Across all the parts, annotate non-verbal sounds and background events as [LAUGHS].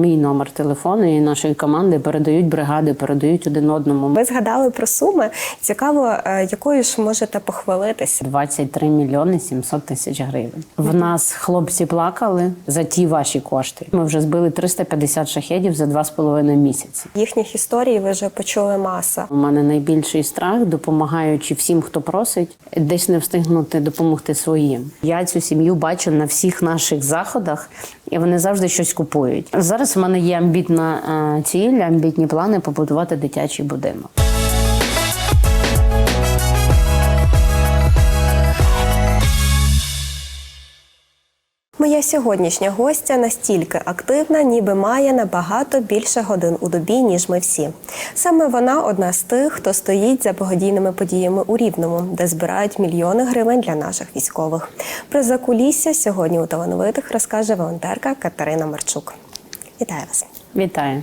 мій номер телефону і нашої команди передають бригади, передають один одному. Ви згадали про суми. Цікаво, е, якою ж можете похвалитися? 23 мільйони 700 тисяч гривень. В нас хлопці плакали за ті ваші кошти. Ми вже збили 350 шахедів за два з половиною місяці. Їхніх історій ви вже почули маса. У мене найбільший страх, допомагаючи всім, хто просить, десь не встигнути допомогти своїм. Я цю сім'ю бачу на всіх наших заходах, і вони завжди щось купують. Зараз у мене є амбітна е, ціль, амбітні плани побудувати дитячий будинок. Моя сьогоднішня гостя настільки активна, ніби має набагато більше годин у добі, ніж ми всі. Саме вона одна з тих, хто стоїть за благодійними подіями у Рівному, де збирають мільйони гривень для наших військових. Про закулісся сьогодні у талановитих розкаже волонтерка Катерина Марчук. Вітаю вас! Вітаю!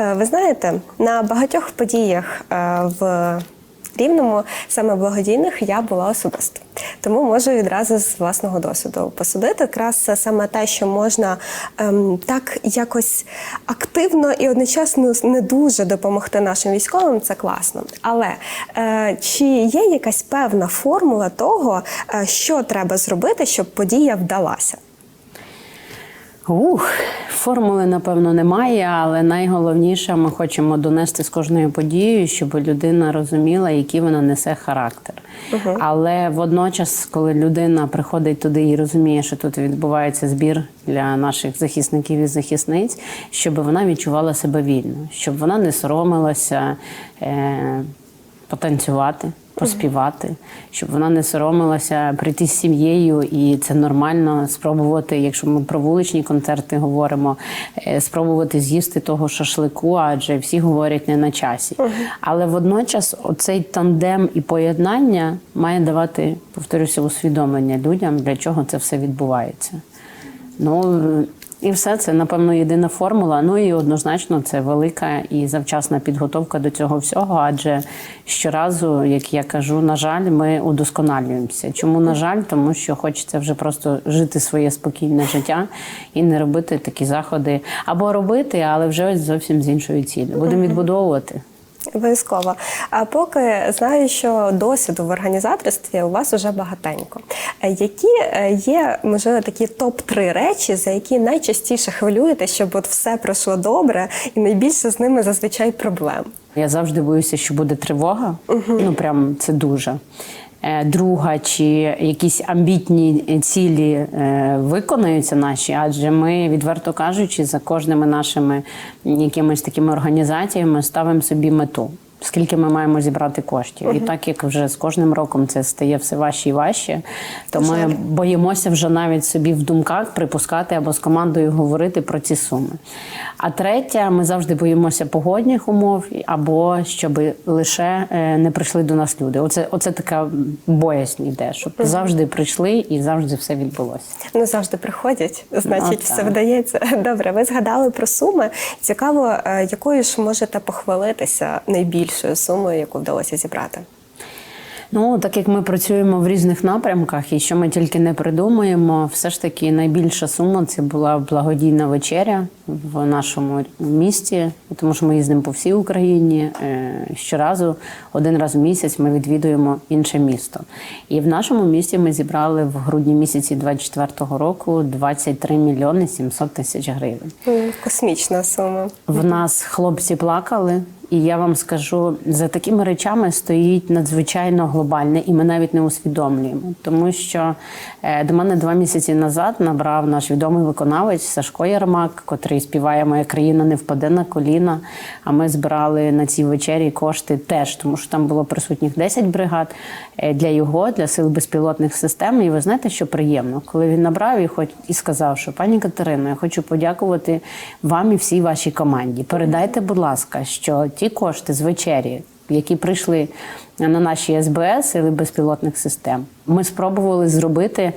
Е, Ви знаєте, на багатьох подіях е, в Рівному, саме благодійних, я була особисто. Тому можу відразу з власного досвіду посудити. Якраз саме те, що можна ем, так якось активно і одночасно не дуже допомогти нашим військовим, це класно. Але е, чи є якась певна формула того, е, що треба зробити, щоб подія вдалася? Ух, формули, напевно, немає, але найголовніше, ми хочемо донести з кожною подією, щоб людина розуміла, який вона несе характер. Але водночас, коли людина приходить туди і розуміє, що тут відбувається збір для наших захисників і захисниць, щоб вона відчувала себе вільно, щоб вона не соромилася е- потанцювати поспівати, щоб вона не соромилася прийти з сім'єю, і це нормально спробувати, якщо ми про вуличні концерти говоримо, е, спробувати з'їсти того шашлику, адже всі говорять не на часі. Але водночас оцей тандем і поєднання має давати, повторюся, усвідомлення людям, для чого це все відбувається. Ну і все це, напевно, єдина формула. Ну і однозначно це велика і завчасна підготовка до цього всього. Адже щоразу, як я кажу, на жаль, ми удосконалюємося. Чому на жаль? Тому що хочеться вже просто жити своє спокійне життя і не робити такі заходи або робити, але вже ось зовсім з іншою цілею. Будемо відбудовувати. Обов'язково. А поки знаю, що досвіду в організаторстві у вас уже багатенько. Які е, є, можливо, такі топ-3 речі, за які найчастіше хвилюєте, щоб от все пройшло добре, і найбільше з ними зазвичай проблем? Я завжди боюся, що буде тривога. Ну прям це дуже. Е, Друга, чи якісь амбітні цілі е, виконаються наші, адже ми, відверто кажучи, за кожними нашими якимись такими організаціями ставимо собі мету. Скільки ми маємо зібрати коштів, і так як вже з кожним роком це стає все важче і важче, то ми боїмося вже навіть собі в думках припускати або з командою говорити про ці суми. А третє, ми завжди боїмося погодних умов або щоб лише е, не прийшли до нас люди. Оце, оце така боязнь іде, щоб завжди прийшли і завжди все відбулося. Ну завжди приходять, значить, Ну, все вдається. Добре, ви згадали про суми. Цікаво, е, якою ж можете похвалитися найбільшою сумою, яку вдалося зібрати? Ну, так як ми працюємо в різних напрямках, і що ми тільки не придумуємо, все ж таки найбільша сума це була благодійна вечеря в нашому місті, тому що ми їздимо по всій Україні. Е, Щоразу, один раз в місяць, ми відвідуємо інше місто. І в нашому місті ми зібрали в грудні місяці 24-го року 23 мільйони 700 тисяч гривень. Космічна сума. В нас хлопці плакали, і я вам скажу, за такими речами стоїть надзвичайно глобальне, і ми навіть не усвідомлюємо. Тому що е, до мене два місяці назад набрав наш відомий виконавець Сашко Ярмак, котрий співає Моя країна не впаде на коліна. А ми збирали на цій вечері кошти теж, тому що там було присутніх 10 бригад е, для його, для сил безпілотних систем. І ви знаєте, що приємно, коли він набрав і хоч і сказав, що пані Катерино, я хочу подякувати вам і всій вашій команді. Передайте, будь ласка, що ті кошти з вечері, які прийшли на наші СБС і безпілотних систем, ми спробували зробити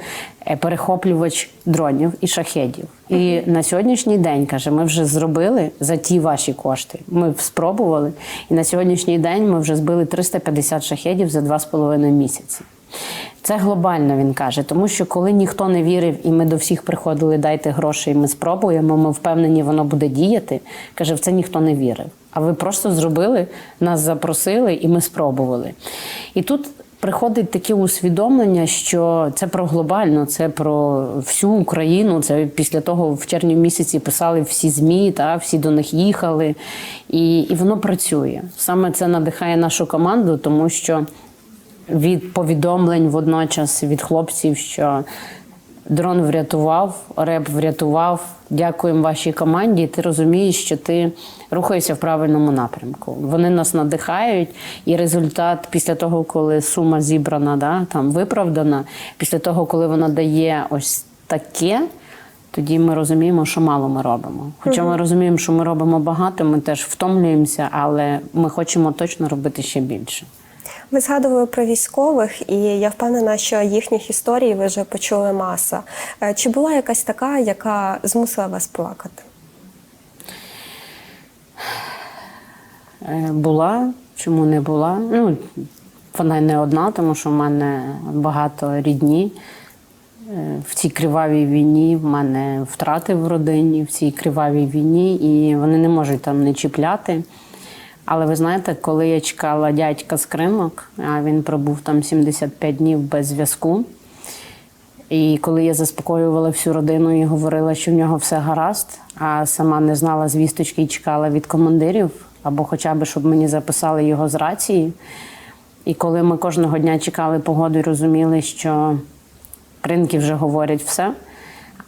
е, перехоплювач дронів і шахедів. І на сьогоднішній день каже, ми вже зробили за ті ваші кошти. Ми спробували, і на сьогоднішній день ми вже збили 350 шахедів за два з половиною місяці. Це глобально він каже, тому що коли ніхто не вірив, і ми до всіх приходили, дайте гроші, і ми спробуємо, ми впевнені, воно буде діяти. Каже, в це ніхто не вірив. А ви просто зробили, нас запросили, і ми спробували. І тут приходить таке усвідомлення, що це про глобально, це про всю Україну. Це після того в червні місяці писали всі ЗМІ, та всі до них їхали, і, і воно працює. Саме це надихає нашу команду, тому що від повідомлень водночас від хлопців, що дрон врятував, реп врятував. Дякуємо вашій команді. Ти розумієш, що ти рухаєшся в правильному напрямку. Вони нас надихають, і результат після того, коли сума зібрана, да, там виправдана, після того, коли вона дає ось таке. Тоді ми розуміємо, що мало ми робимо. Хоча ми розуміємо, що ми робимо багато, ми теж втомлюємося, але ми хочемо точно робити ще більше. Ви згадували про військових, і я впевнена, що їхніх історій ви вже почули маса. Е, Чи була якась така, яка змусила вас плакати? Е, Була, чому не була? Ну, вона не одна, тому що в мене багато рідні. Е, В цій кривавій війні в мене втрати в родині, в цій кривавій війні, і вони не можуть там не чіпляти. Але ви знаєте, коли я чекала дядька з Кримок, а він пробув там 75 днів без зв'язку. І коли я заспокоювала всю родину і говорила, що в нього все гаразд, а сама не знала звісточки і чекала від командирів, або хоча б щоб мені записали його з рації. І коли ми кожного дня чекали погоду і розуміли, що ринки вже говорять все,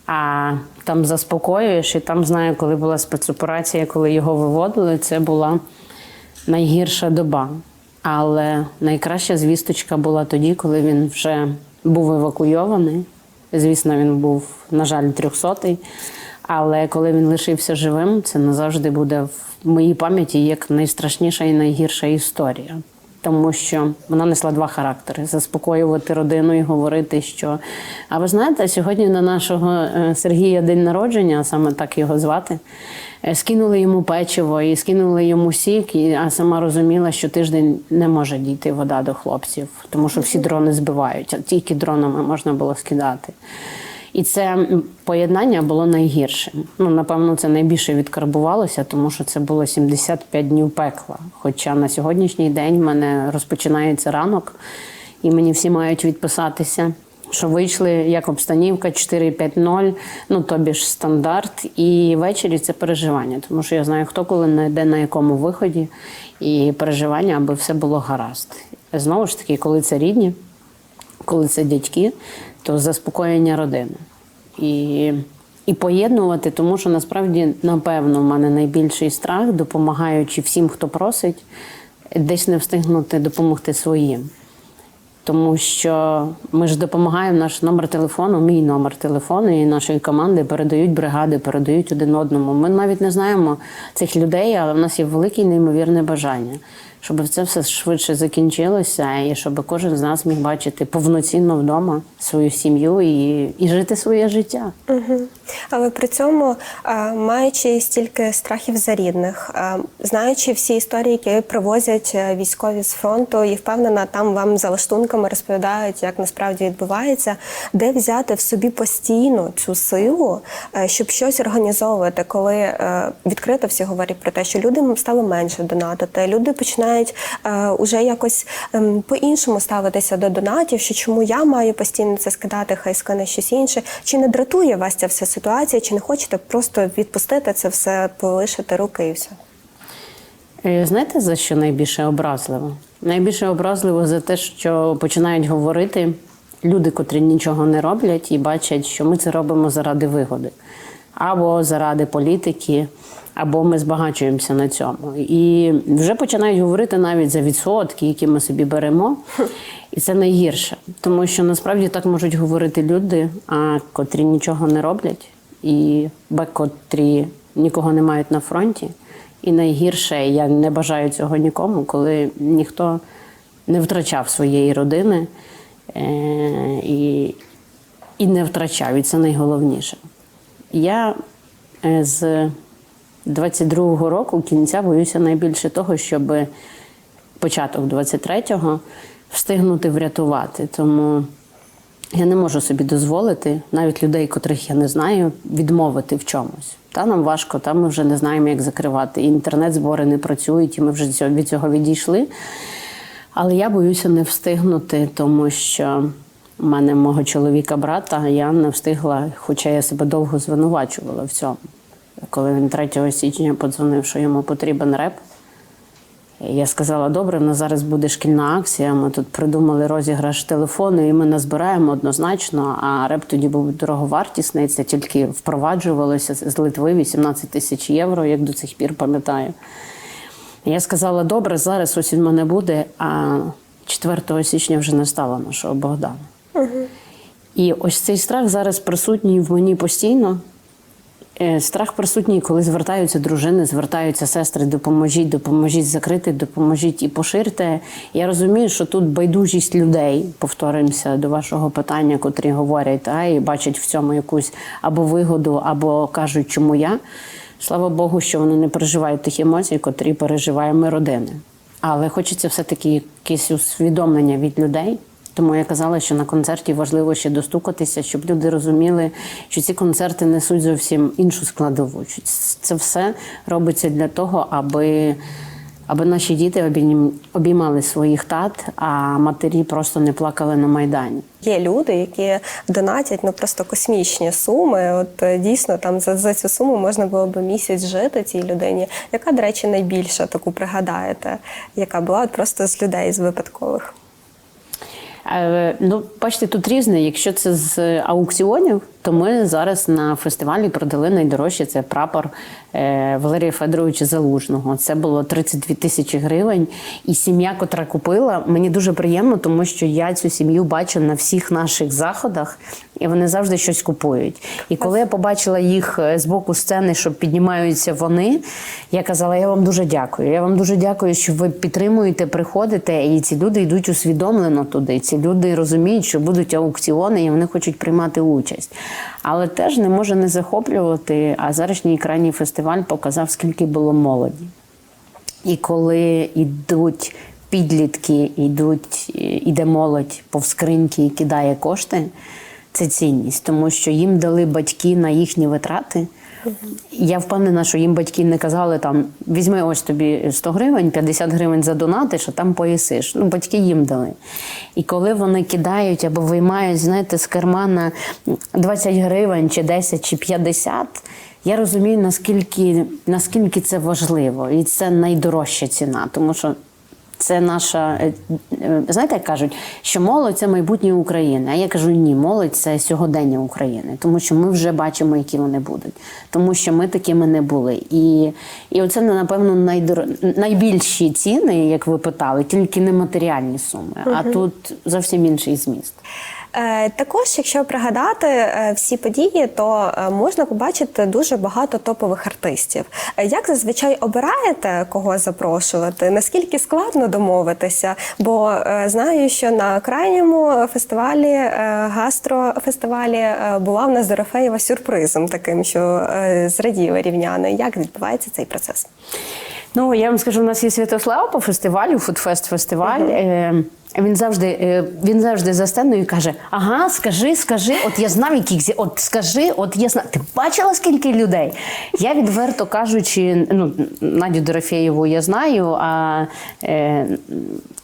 а там заспокоюєш, і там знаю, коли була спецоперація, коли його виводили, це була найгірша доба. Але найкраща звісточка була тоді, коли він вже був евакуйований. Звісно, він був, на жаль, трьохсотий. Але коли він лишився живим, це назавжди буде в моїй пам'яті як найстрашніша і найгірша історія. Тому що вона несла два характери: заспокоювати родину і говорити, що а ви знаєте, сьогодні на нашого е, Сергія день народження, саме так його звати, скинули йому печиво і скинули йому сік, а сама розуміла, що тиждень не може дійти вода до хлопців, тому що всі дрони збивають, а тільки дронами можна було скидати. І це поєднання було найгіршим. Ну, напевно, це найбільше відкарбувалося, тому що це було 75 днів пекла. Хоча на сьогоднішній день в мене розпочинається ранок, і мені всі мають відписатися, що вийшли як обстанівка 4-5-0, ну тобі ж стандарт. І ввечері це переживання, тому що я знаю, хто коли на- де на якому виході, і переживання, аби все було гаразд. Знову ж таки, коли це рідні, коли це дядьки, то заспокоєння родини. І, і поєднувати, тому що насправді, напевно, в мене найбільший страх, допомагаючи всім, хто просить, десь не встигнути допомогти своїм. Тому що ми ж допомагаємо наш номер телефону, мій номер телефону і нашої команди передають бригади, передають один одному. Ми навіть не знаємо цих людей, але в нас є велике неймовірне бажання, щоб це все швидше закінчилося, і щоб кожен з нас міг бачити повноцінно вдома свою сім'ю і, і жити своє життя. Угу. Але при цьому, е, маючи стільки страхів за рідних, е, знаючи всі історії, які привозять е, військові з фронту, і впевнена, там вам за лаштунками розповідають, як насправді відбувається, де взяти в собі постійно цю силу, щоб щось організовувати, коли відкрито всі говорять про те, що люди стали менше донатити, люди починають е, уже якось ем, по-іншому ставитися до донатів, що чому я маю постійно це скидати, хай скине щось інше. Чи не дратує вас ця вся ситуація, чи не хочете просто відпустити це все, полишити руки і все? Е, Знаєте, за що найбільше образливо? Найбільше образливо за те, що починають говорити люди, котрі нічого не роблять і бачать, що ми це робимо заради вигоди, або заради політики, або ми збагачуємося на цьому. І вже починають говорити навіть за відсотки, які ми собі беремо. І це найгірше, тому що насправді так можуть говорити люди, а котрі нічого не роблять, і котрі нікого не мають на фронті. І найгірше, я не бажаю цього нікому, коли ніхто не втрачав своєї родини е- і, і не втрачав, і це найголовніше. Я е, з 22-го року кінця боюся найбільше того, щоб початок 23-го встигнути врятувати. Тому я не можу собі дозволити, навіть людей, котрих я не знаю, відмовити в чомусь. Та нам важко, та ми вже не знаємо, як закривати. І інтернет-збори не працюють, і ми вже від цього відійшли. Але я боюся не встигнути, тому що в мене мого чоловіка брата, я не встигла, хоча я себе довго звинувачувала в цьому. Коли він 3 січня подзвонив, що йому потрібен реп. Я сказала, добре, в нас зараз буде шкільна акція. Ми тут придумали розіграш телефону, і ми назбираємо однозначно. А реп тоді був дороговартісний. Це тільки впроваджувалося з Литви 18 тисяч євро, як до цих пір пам'ятаю. Я сказала, добре, зараз ось він мене буде, а 4 січня вже не стало нашого Богдана. І ось цей страх зараз присутній в мені постійно. Е, Страх присутній, коли звертаються дружини, звертаються сестри, допоможіть, допоможіть закрити, допоможіть і поширте. Я розумію, що тут байдужість людей, повторимося до вашого питання, котрі говорять, та, і бачать в цьому якусь або вигоду, або кажуть, чому я. Слава Богу, що вони не переживають тих емоцій, котрі переживаємо родини. Але хочеться все-таки якесь усвідомлення від людей. Тому я казала, що на концерті важливо ще достукатися, щоб люди розуміли, що ці концерти несуть зовсім іншу складову. Це все робиться для того, аби, аби наші діти обійм- обіймали своїх тат, а матері просто не плакали на майдані. Є люди, які донатять ну просто космічні суми. От е, дійсно там за, за цю суму можна було б місяць жити цій людині. Яка, до речі, найбільша таку пригадаєте, яка була от просто з людей з випадкових? Е, Ну, бачите, тут різне. Якщо це з аукціонів, то ми зараз на фестивалі продали найдорожче це прапор е, Валерія Федоровича Залужного. Це було 32 тисячі гривень. І сім'я, котра купила, мені дуже приємно, тому що я цю сім'ю бачу на всіх наших заходах, і вони завжди щось купують. І коли я побачила їх е, з боку сцени, що піднімаються вони, я казала: я вам дуже дякую. Я вам дуже дякую, що ви підтримуєте, приходите, і ці люди йдуть усвідомлено туди. Ці люди розуміють, що будуть аукціони, і вони хочуть приймати участь. Але теж не може не захоплювати. А зарашній крайній фестиваль показав, скільки було молоді. І коли йдуть підлітки, йдуть, іде молодь повз скриньки і кидає кошти, це цінність, тому що їм дали батьки на їхні витрати. Я впевнена, що їм батьки не казали там: візьми ось тобі 100 гривень, 50 гривень задонатиш, а там поїсиш. Ну, батьки їм дали. І коли вони кидають або виймають, знаєте, з кармана 20 гривень, чи 10, чи 50, я розумію, наскільки, наскільки це важливо, і це найдорожча ціна, тому що це наша, е, е, знаєте, як кажуть, що молодь це майбутнє України. А я кажу, ні, молодь це сьогодення України, тому що ми вже бачимо, які вони будуть, тому що ми такими не були. І, і оце напевно найдор... найбільші ціни, як ви питали, тільки не матеріальні суми, а тут зовсім інший зміст. Е, Також, якщо пригадати е, всі події, то е, можна побачити дуже багато топових артистів. Як зазвичай обираєте кого запрошувати? Наскільки складно домовитися? Бо знаю, що на крайньому фестивалі гастрофестивалі була в нас Дорофеєва сюрпризом таким, що зраділи рівняни. Як відбувається цей процес? Ну, я вам скажу, у нас є Святослав по фестивалю, Фудфест фестиваль. Е, Він завжди, е, він завжди за сценою каже: Ага, скажи, скажи, от я знав, яких зі- от скажи, от я знав. Ти бачила скільки людей? Я відверто кажучи, ну Надю Дорофєєву я знаю, а е,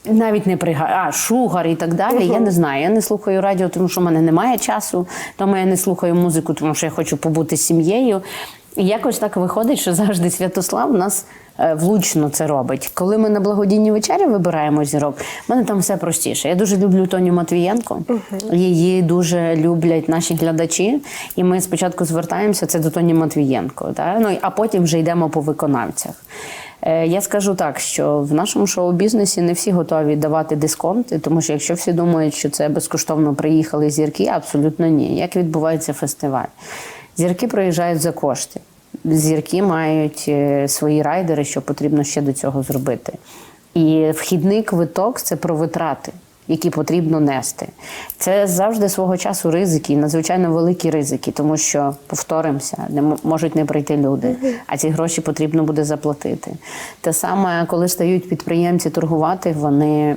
навіть не пригадую, а Шугар і так далі. Я не знаю. Я не слухаю радіо, тому що в мене немає часу. Тому я не слухаю музику, тому що я хочу побути з сім'єю. І якось так виходить, що завжди Святослав нас е, влучно це робить. Коли ми на благодійні вечері вибираємо зірок, в мене там все простіше. Я дуже люблю Тоню Матвієнко. Її дуже люблять наші глядачі. І ми спочатку звертаємося це до Тоні Матвієнко. Та? Ну, а потім вже йдемо по виконавцях. Е, Я скажу так, що в нашому шоу-бізнесі не всі готові давати дисконти, тому що якщо всі думають, що це безкоштовно приїхали зірки, абсолютно ні. Як відбувається фестиваль? Зірки проїжджають за кошти. Зірки мають е, свої райдери, що потрібно ще до цього зробити. І вхідний квиток це про витрати. Які потрібно нести. Це завжди свого часу ризики, надзвичайно великі ризики, тому що повторимося, не можуть не прийти люди, а ці гроші потрібно буде заплатити. Те саме, коли стають підприємці торгувати, вони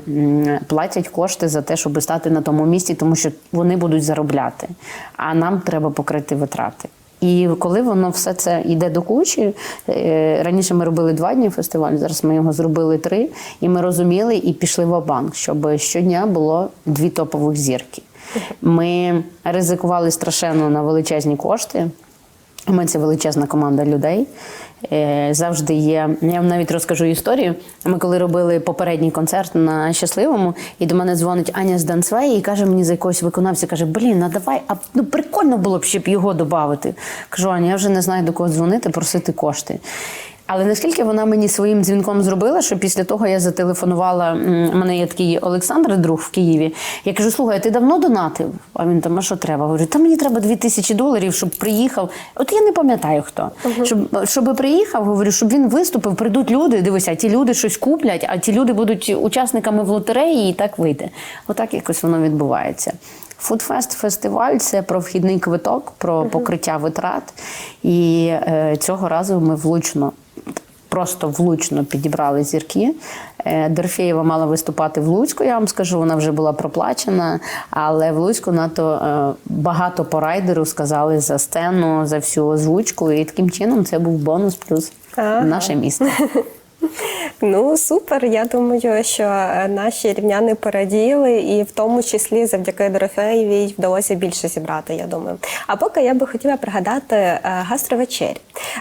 платять кошти за те, щоб стати на тому місці, тому що вони будуть заробляти. А нам треба покрити витрати. І коли воно все це йде до кучі, е, раніше ми робили два дні фестиваль, зараз ми його зробили три, і ми розуміли і пішли в банк, щоб щодня було дві топових зірки. Ми ризикували страшенно на величезні кошти. Ми це величезна команда людей. Е, Завжди є. Я вам навіть розкажу історію. Ми коли робили попередній концерт на щасливому, і до мене дзвонить Аня з Дансвеї і каже мені за якогось виконавця, каже: Блін, а давай, а ну прикольно було б, щоб його додати. Кажу, Аня, я вже не знаю до кого дзвонити, просити кошти. Але наскільки вона мені своїм дзвінком зробила, що після того я зателефонувала. У мене є такий Олександр, друг в Києві. Я кажу: слухай, ти давно донатив? А він там, а що треба? Говорю, та мені треба дві тисячі доларів, щоб приїхав. От я не пам'ятаю хто. Щоб, щоб приїхав, говорю, щоб він виступив, прийдуть люди. Дивися, ті люди щось куплять, а ті люди будуть учасниками в лотереї, і так вийде. Отак якось воно відбувається. Фудфест фестиваль це про вхідний квиток, про покриття витрат. І е, цього разу ми влучно, просто влучно підібрали зірки. Е, Дорфєєва мала виступати в Луцьку, я вам скажу, вона вже була проплачена, але в Луцьку надто е, багато по райдеру сказали за сцену, за всю озвучку. І таким чином це був бонус плюс Ага. наше місто. [LAUGHS] Ну супер. Я думаю, що е, наші рівняни пораділи, і в тому числі завдяки Дорофеєвій вдалося більше зібрати. Я думаю. А поки я би хотіла пригадати е, гастровечері.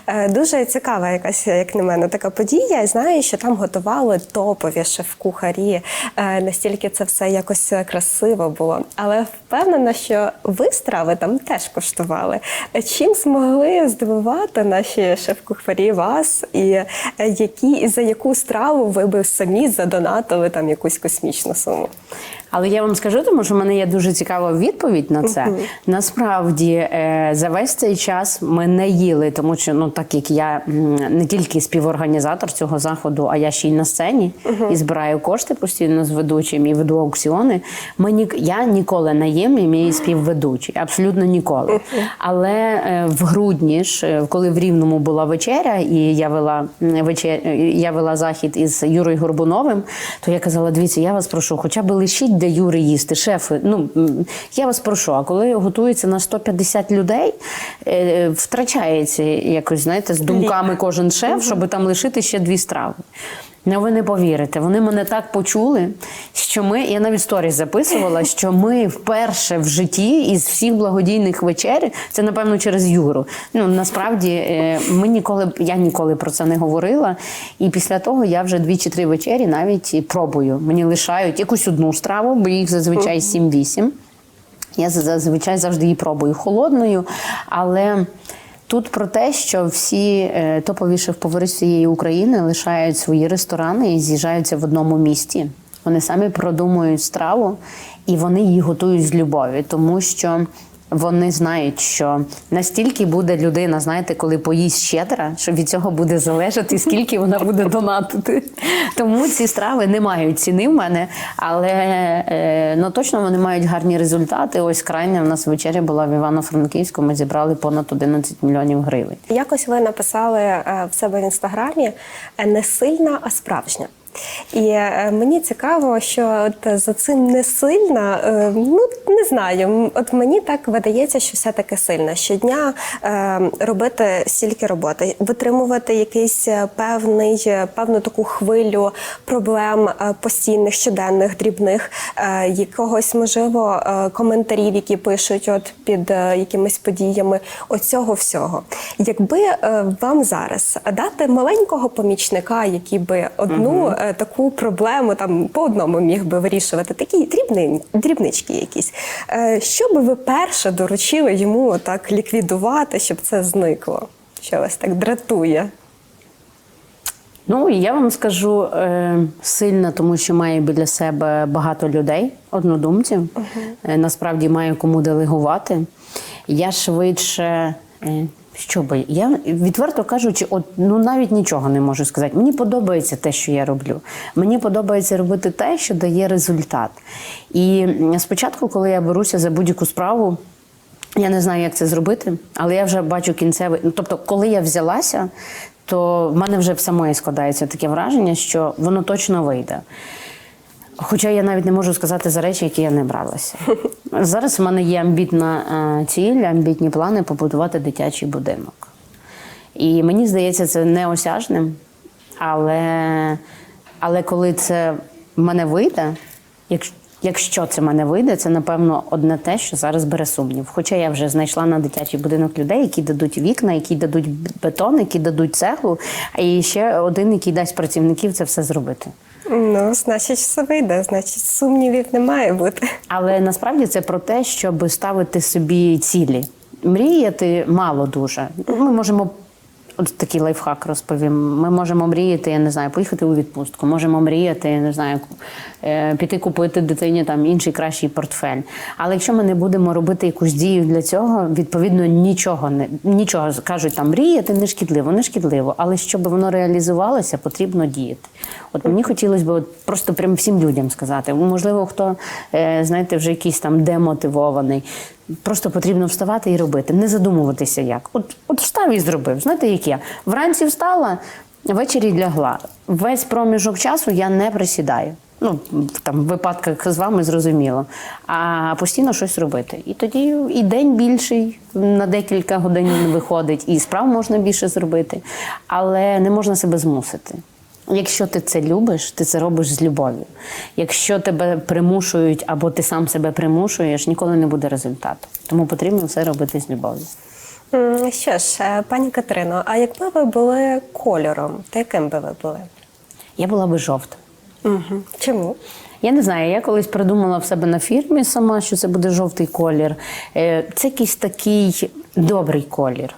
Е, Дуже цікава якась, як на мене, така подія. Я знаю, що там готували топові шеф-кухарі. Настільки це все якось красиво було. Але впевнена, що ви страви там теж коштували. Чим змогли здивувати наші шеф-кухарі вас, і які за яку страву ви би самі задонатили там якусь космічну суму? Але я вам скажу, тому що в мене є дуже цікава відповідь на це. Насправді, е, за весь цей час ми не їли, тому що ну так як я не тільки співорганізатор цього заходу, а я ще й на сцені і збираю кошти постійно з ведучим і веду аукціони. Ми ні, я ніколи не їм і мій співведучий, абсолютно ніколи. Але е, в грудні ж, е, коли в Рівному була вечеря, і я вела вечер... я вела захід із Юрою Горбуновим, то я казала: дивіться, я вас прошу, хоча б лишіть де Юри їсти, шефи. Ну я вас прошу. А коли готується на 150 людей, е, втрачається якось, знаєте, з думками кожен шеф, щоб там лишити ще дві страви. Ну, ви не повірите, вони мене так почули, що ми, я навіть сторіс записувала, [LAUGHS] що ми вперше в житті із всіх благодійних вечер, це напевно через Юру. Ну насправді е, ми ніколи, я ніколи про це не говорила. І після того я вже дві чи три вечері навіть пробую. Мені лишають якусь одну страву, бо їх зазвичай 7-8. Я зазвичай завжди її пробую холодною, але. Тут про те, що всі е, топові шеф-повари всієї України лишають свої ресторани і з'їжджаються в одному місті. Вони самі продумують страву і вони її готують з любові, тому що вони знають, що настільки буде людина, знаєте, коли поїсть щедра, що від цього буде залежати, скільки вона буде донатити. Тому ці страви не мають ціни в мене, але е, ну, точно вони мають гарні результати. Ось крайня в нас вечеря була в Івано-Франківську. Ми зібрали понад 11 мільйонів гривень. Якось ви написали е, в себе в інстаграмі е, не сильна, а справжня. І е, мені цікаво, що от за цим не сильна, е, ну не знаю. От мені так видається, що все таки сильна. Щодня е, робити стільки роботи, витримувати якийсь певний, певну таку хвилю проблем постійних, щоденних, дрібних, якогось можливо коментарів, які пишуть от під якимись подіями. Оцього всього. Якби вам зараз дати маленького помічника, який би одну таку проблему там по одному міг би вирішувати, такі дрібни, дрібнички якісь. Е, Що би ви перше доручили йому так ліквідувати, щоб це зникло? Що вас так дратує? Ну я вам скажу е, сильно, тому що має біля себе багато людей, однодумців. Е, насправді маю кому делегувати. Я швидше. е, Що би я відверто кажучи, от ну навіть нічого не можу сказати. Мені подобається те, що я роблю. Мені подобається робити те, що дає результат. І спочатку, коли я беруся за будь-яку справу, я не знаю, як це зробити, але я вже бачу кінцевий. Ну, тобто, коли я взялася, то в мене вже в самої складається таке враження, що воно точно вийде. Хоча я навіть не можу сказати за речі, які я не бралася. [LAUGHS] Зараз в мене є амбітна е, ціль, амбітні плани побудувати дитячий будинок. І мені здається, це неосяжним, але, але коли це в мене вийде, якщо, якщо це в мене вийде, це напевно одне те, що зараз бере сумнів. Хоча я вже знайшла на дитячий будинок людей, які дадуть вікна, які дадуть бетон, які дадуть цеглу, і ще один, який дасть працівників це все зробити. Ну, значить, все вийде, значить, сумнівів не має бути. Але насправді це про те, щоб ставити собі цілі. Мріяти мало дуже. Ми можемо. От такий лайфхак розповім. Ми можемо мріяти, я не знаю, поїхати у відпустку. Можемо мріяти, я не знаю, е, піти купити дитині там інший кращий портфель. Але якщо ми не будемо робити якусь дію для цього, відповідно нічого не нічого кажуть там мріяти не шкідливо, не шкідливо. Але щоб воно реалізувалося, потрібно діяти. От мені хотілося б от просто прям всім людям сказати. Можливо, хто е, знаєте, вже якийсь там демотивований. Просто потрібно вставати і робити, не задумуватися як. От, от встав і зробив. Знаєте, як я? Вранці встала, ввечері лягла. Весь проміжок часу я не присідаю. Ну, там в випадках з вами зрозуміло. А постійно щось робити. І тоді і день більший на декілька годин виходить, і справ можна більше зробити, але не можна себе змусити. Якщо ти це любиш, ти це робиш з любов'ю. Якщо тебе примушують або ти сам себе примушуєш, ніколи не буде результату. Тому потрібно все робити з любов'ю. Що ж, е, пані Катерино, а якби ви були кольором, то яким би ви були? Я була би жовта. Угу. Чому? Я не знаю, я колись придумала в себе на фірмі сама, що це буде жовтий колір. Е, Це якийсь такий добрий колір.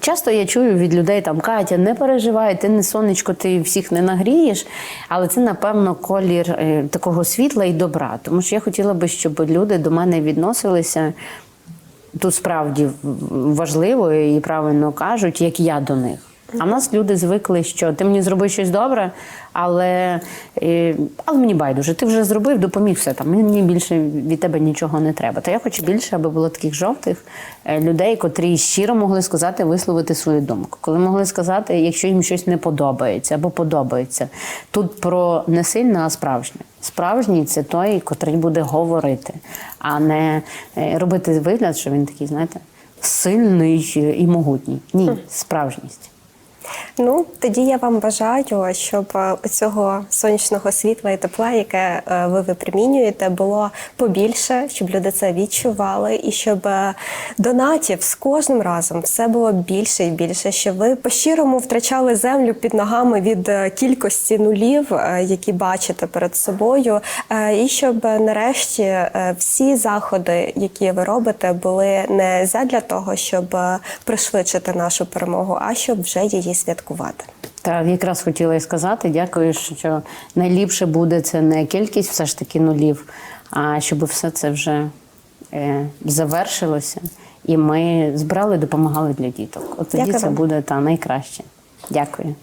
Часто я чую від людей там Катя, не переживай, ти не сонечко, ти всіх не нагрієш. Але це, напевно, колір е, такого світла і добра. Тому що я хотіла би, щоб люди до мене відносилися тут справді важливо і правильно кажуть, як я до них. А в нас люди звикли, що ти мені зробив щось добре, але, але мені байдуже, ти вже зробив, допоміг все там. Мені більше від тебе нічого не треба. То я хочу більше, аби було таких жовтих е, людей, котрі щиро могли сказати, висловити свою думку. Коли могли сказати, якщо їм щось не подобається або подобається. Тут про не сильне, а справжнє. Справжній це той, котрий буде говорити, а не е, робити вигляд, що він такий, знаєте, сильний і могутній. Ні, справжність. Ну, тоді я вам бажаю, щоб е, цього сонячного світла і тепла, яке е, ви випромінюєте, було побільше, щоб люди це відчували, і щоб е, донатів з кожним разом все було більше і більше, щоб ви по-щирому втрачали землю під ногами від кількості нулів, які бачите перед собою, і щоб нарешті всі заходи, які ви робите, були не задля того, щоб пришвидшити нашу перемогу, а щоб вже її святкувати. Так, якраз хотіла і сказати, дякую, що найліпше буде це не кількість все ж таки нулів, а щоб все це вже е, завершилося, і ми збирали, допомагали для діток. От тоді Дякую це буде та найкраще. Дякую.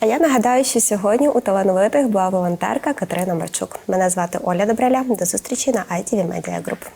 А я нагадаю, що сьогодні у талановитих була волонтерка Катерина Марчук. Мене звати Оля Добреля. До зустрічі на ITV Media Group.